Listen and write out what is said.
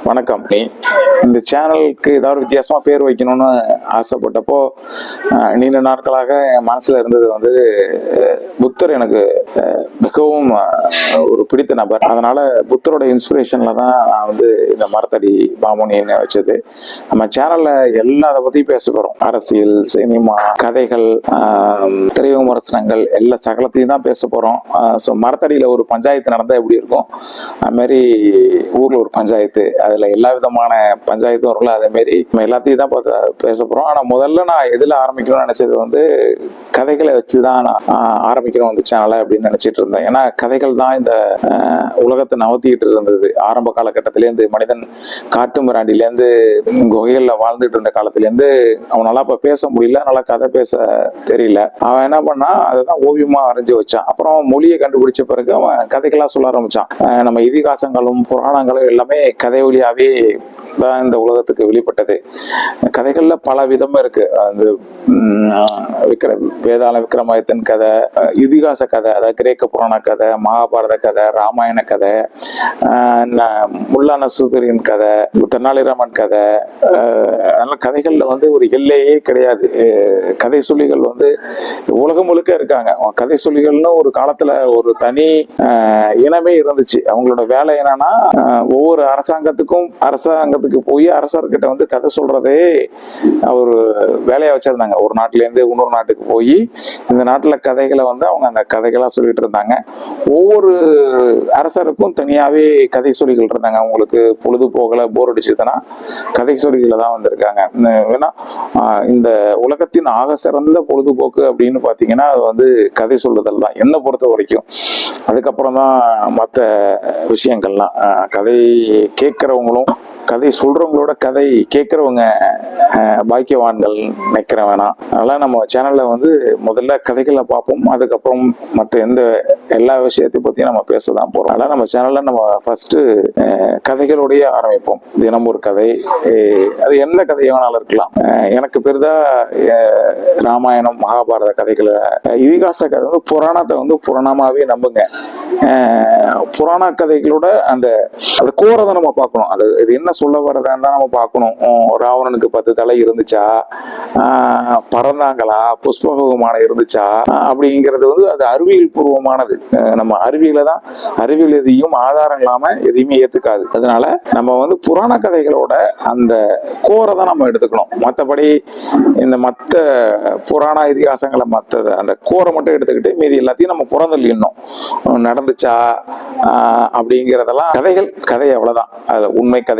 வணக்கம். நீ இந்த சேனலுக்கு ஏதாவது வித்தியாசமாக பேர் வைக்கணும்னு ஆசைப்பட்டப்போ நீண்ட நாட்களாக என் மனசில் இருந்தது வந்து புத்தர் எனக்கு மிகவும் ஒரு பிடித்த நபர். அதனால் புத்தரோட இன்ஸ்பிரேஷனில் தான் நான் வந்து இந்த மரத்தடி பாமுனின்னு வச்சது. நம்ம சேனலில் எல்லா அதை பற்றியும் பேச போகிறோம் அரசியல் சினிமா கதைகள் ஆஹ், திரை விமர்சனங்கள் எல்லா சகலத்தையும் தான் பேச போகிறோம் ஸோ மரத்தடியில் ஒரு பஞ்சாயத்து நடந்தால் எப்படி இருக்கும்? அதுமாரி ஊரில் ஒரு பஞ்சாயத்து அதில் எல்லா விதமான பஞ்சாயத்தும் இருக்கும்ல அதேமாரி நம்ம எல்லாத்தையும் தான் பார்த்து பேச போகிறோம் ஆனால் முதல்ல நான் எதில் ஆரம்பிக்கணும்னு நினச்சது வந்து கதைகளை வச்சு தான் நான் ஆரம்பிக்கணும் வந்து சேனலை அப்படின்னு நினச்சிட்டு இருந்தேன். ஏன்னா கதைகள் தான் இந்த உலகத்தை நவத்திக்கிட்டு இருந்தது. ஆரம்ப காலகட்டத்திலேருந்து மனிதன் காட்டு மிராண்டிலேருந்து குகைகளில் வாழ்ந்துட்டு இருந்த காலத்துலேருந்து அவனால் அப்போ பேச முடியல நல்லா கதை பேச தெரியல. அவன் என்ன பண்ணா அதை தான் ஓவியமாக வரைஞ்சு வச்சான். அப்புறம் மொழியை கண்டுபிடிச்ச பிறகு அவன் கதைகளாக சொல்ல ஆரம்பிச்சான். நம்ம இதிகாசங்களும் புராணங்களும் எல்லாமே கதை வழியாகவே தான் இந்த உலகத்துக்கு வெளிப்பட்டது. கதைகளில் பல விதமாக இருக்குது அந்த விக்ர வேதாள விக்ரமாதித்தன் கதை இதிகாச கதை அதாவது கிரேக்க புராண கதை மகாபாரத கதை ராமாயண கதை ந- முல்லா நசுதரின் கதை தெனாலிராமன் கதை ஆஹ் அதனால கதைகள்ல வந்து ஒரு எல்லையே கிடையாது. கதை சொல்லிகள் வந்து உலகம் முழுக்க இருக்காங்க. கதை சொல்லிகள்னு ஒரு காலத்துல ஒரு தனி இனமே இருந்துச்சு. அவங்களோட வேலை என்னன்னா ஒவ்வொரு அரசாங்கத்துக்கும் அரசாங்கத்துக்கு போய் அரசர்கிட்ட வந்து கதை சொல்றதே ஒரு வேலையை வச்சிருந்தாங்க. ஒரு நாட்டிலேருந்து இன்னொரு நாட்டுக்கு போய் இந்த நாட்டில் கதைகளை வந்து அவங்க அந்த கதைகளாக சொல்லிட்டு இருந்தாங்க. ஒவ்வொரு அரசருக்கும் தனியாகவே கதை சொல்லிகள் இருந்தாங்க. அவங்களுக்கு பொழுது போகல போர் அடிச்சதுன்னா கதை சொல்லிகளை தான் வந்திருக்காங்க. இந்த இந்த உலகத்தின் ஆக சிறந்த பொழுதுபோக்கு அப்படின்னு பார்த்தீங்கன்னா அது வந்து கதை சொல்லுதல் தான். என்னை பொறுத்த வரைக்கும். அதுக்கப்புறம் தான் மற்ற விஷயங்கள்லாம். கதை கேட்குறவங்களும் கதை சொல்றவங்களோட கதை கேட்குறவங்க பாக்கியவான்கள் நினைக்கிற வேணாம் அதெல்லாம் நம்ம சேனல்ல வந்து முதல்ல கதைகளை பார்ப்போம். அதுக்கப்புறம் மற்ற எந்த எல்லா விஷயத்தையும் பத்தியும் நம்ம பேச தான் போறோம். அதனால நம்ம சேனல்ல நம்ம ஃபர்ஸ்ட் கதைகளுடைய ஆரம்பிப்போம். தினம் ஒரு கதை. அது எந்த கதை வேணாலும் இருக்கலாம். எனக்கு பெரிதா ராமாயணம் மகாபாரத கதைகளை இதிகாச கதை வந்து புராணத்தை வந்து புராணமாவே நம்புங்க. புராண கதைகளோட அந்த அது கோரதை நம்ம பார்க்கணும். அது இது என்ன சொல்ல வரதான் தான் நம்ம பார்க்கணும். ராவணனுக்கு பத்து தலை இருந்துச்சா? பறந்தாங்களா புஷ்ப விமானம் இருந்துச்சா? அப்படிங்கிறது வந்து அது அறிவியல் பூர்வமானது. நம்ம அறிவியல தான் அறிவியல் எதையும் ஆதாரம் இல்லாம எதையுமே ஏத்துக்காது. அதனால நம்ம வந்து புராண கதைகளோட அந்த கோரை தான் நம்ம எடுத்துக்கணும். மற்றபடி இந்த மற்ற புராண இதிகாசங்களை மற்றது அந்த கோரை மட்டும் எடுத்துக்கிட்டு மீதி எல்லாத்தையும் நம்ம புறந்தள்ளிடணும் நடந்துச்சா? அப்படிங்கிறதெல்லாம் கதைகள் கதை அவ்வளவுதான். அது உண்மை கதை